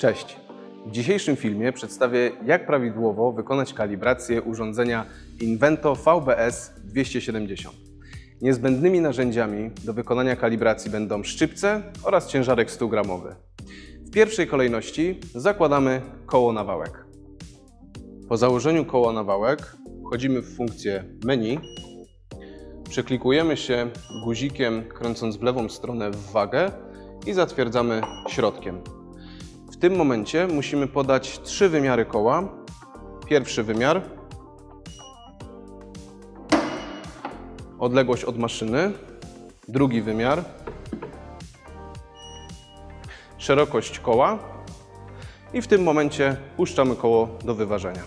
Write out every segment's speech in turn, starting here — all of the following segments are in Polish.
Cześć! W dzisiejszym filmie przedstawię, jak prawidłowo wykonać kalibrację urządzenia Invento VBS 270. Niezbędnymi narzędziami do wykonania kalibracji będą szczypce oraz ciężarek 100 gramowy. W pierwszej kolejności zakładamy koło na wałek. Po założeniu koła na wałek wchodzimy w funkcję menu, przeklikujemy się guzikiem kręcąc w lewą stronę w wagę i zatwierdzamy środkiem. Tym momencie musimy podać trzy wymiary koła. Pierwszy wymiar, odległość od maszyny, drugi wymiar, szerokość koła. I w tym momencie puszczamy koło do wyważenia.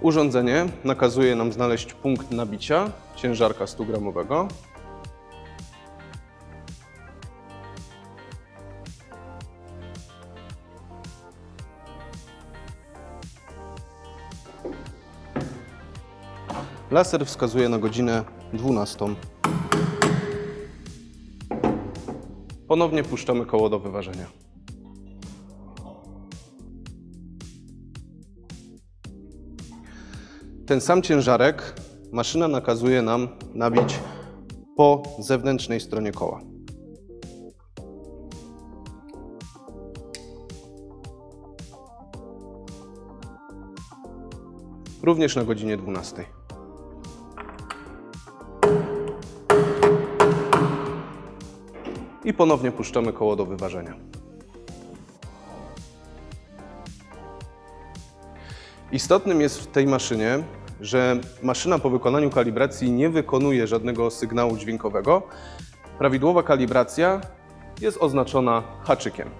Urządzenie nakazuje nam znaleźć punkt nabicia ciężarka 100 Laser wskazuje na godzinę 12. Ponownie puszczamy koło do wyważenia. Ten sam ciężarek maszyna nakazuje nam nabić po zewnętrznej stronie koła. Również na godzinie 12. I ponownie puszczamy koło do wyważenia. Istotnym jest w tej maszynie, że maszyna po wykonaniu kalibracji nie wykonuje żadnego sygnału dźwiękowego. Prawidłowa kalibracja jest oznaczona haczykiem.